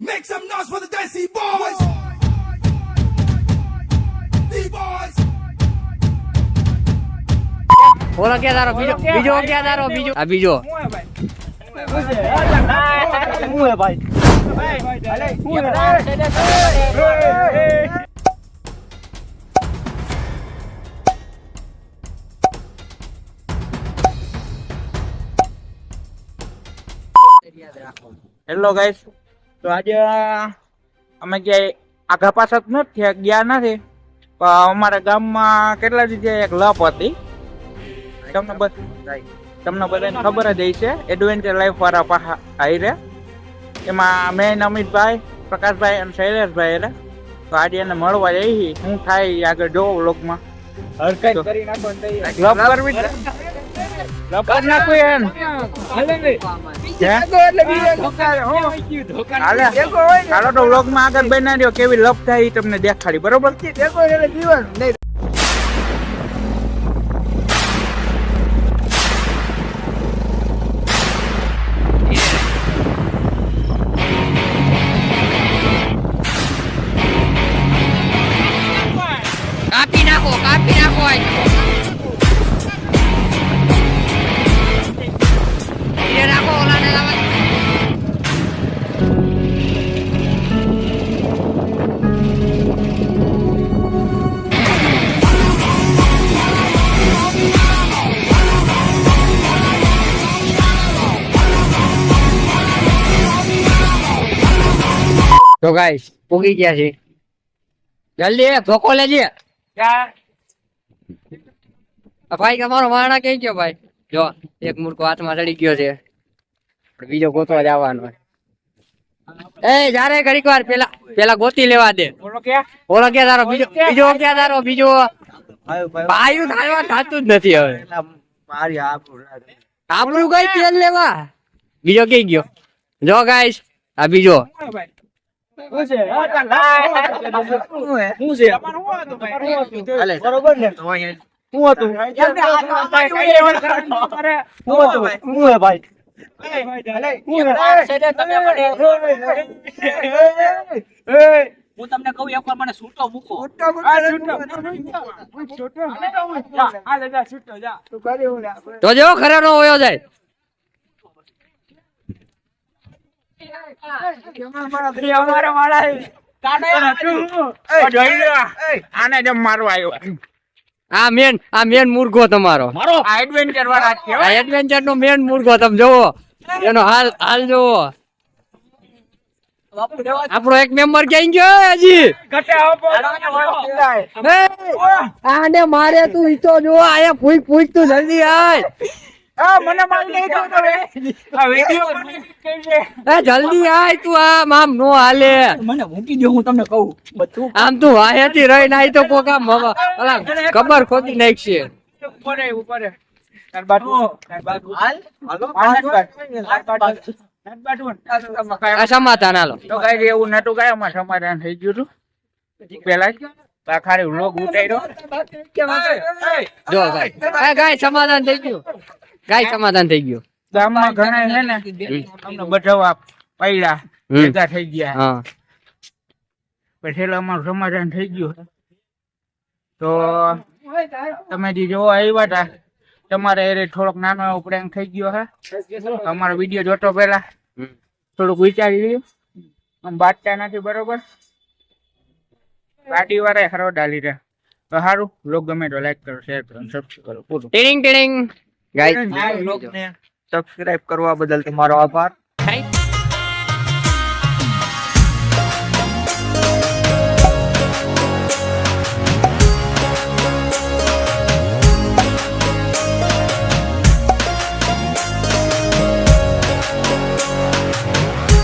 Make some noise for the Desi Boys! D-Boys! ઓલો ક્યાં તારો બીજો બીજો ક્યાં તારો બીજો આ બીજો હેલો ગાઈસ તો આજે અમે ક્યાંય આઘા પાછા નથી થયા ગયા નથી. પણ અમારા ગામમાં કેટલા જગ્યાએ એક લપ હતી. તમને તમને બધાને ખબર જ હશે એડવેન્ચર લાઈફ વાળા પાહા રહ્યા. એમાં મેન અમિતભાઈ પ્રકાશભાઈ અને શૈલેષભાઈ એટલે તો આજે એને મળવા જઈ. શું થાય આગળ જોવો વ્લોગમાં લપ કરવી છે? લપ કરી નાખવી એમ? તો વ્લોગમાં આગળ બનાવ્યો કેવી લપ થાય એ તમને દેખાડી. બરોબર? તો ગાઈસ પૂગી ગયા છે. જલ્દી ધોકો લેજે. આ ભાઈ તમારો વાણા કઈ ગયો ભાઈ? જો એક મૂર્ખો હાથમાં ચડી ગયો છે. બીજો ગોતવા જવાનો એ જારે ઘડીક વાર પેલા પેલા ગોતી લેવા દે. ઓળો ક્યાં? તારો? બીજો બીજો ક્યાં તારો? બીજો ભાઈ થાય થતું જ નથી હવે. આપણું કઈ તેલ લેવા. બીજો કઈ ગયો? જો ગાઈસ આ બીજો. તમને કહું એક મને છૂટો મૂકો. તો જો ખરે નો જાય. આને જેમ મારવા આવ્યો આ મેન આ મેન મુર્ગો તમારો. આ એડવેન્ચર વાળા છે એડવેન્ચર નો મેન મુર્ગો તમે જોવો એનો હાલ હાલ જોવો આપણો એક મેમ્બર ક્યાં ગયો હજી? આને મારે તું ઈતો જો આયા ફૂઈ ફૂઈ તું જલ્દી આય. જલ્દી આય તું આમ આમ નો હાલે મને મૂકી દો હું તમને કહું બધું આમ તું વાયાથી રહી નાઈ તો કોક આમ હવા ઓલા કબર ખોદી નાખશે ઉપર ઉપર સમાધાન હાલો તો કઈ એવું નતું કઈ અમારે સમાધાન થઈ ગયું હતું પેલા જ ખાલી વ્લોગ ઉતાર્યો જો ભાઈ એ સમાધાન થઈ ગયું ગાય સમાધાન થઈ ગયું. ગામમાં ઘણા છે ને અમને બધાવા પૈડા ભેગા થઈ ગયા. પછી અમારું સમાધાન થઈ ગયું તો તમે જે જોવા આવ્યા હતા તમારે એ થોડોક નાનો એવો પ્રેમ થઈ ગયો હે. અમારો વીડિયો જોતો પેલા થોડુંક વિચારી લ્યું. આમ બાટતા નથી બરોબર? ગાડી વાળા હરો ડાલી રહ્યા. તો સારું. લોક ગમે તો લાઈક કરો શેર કરો સબસ્ક્રાઈબ કરો. પૂરું. ટીડિંગ ટીડિંગ ગાય સબસ્ક્રાઇબ કરવા બદલ તમારો આભાર.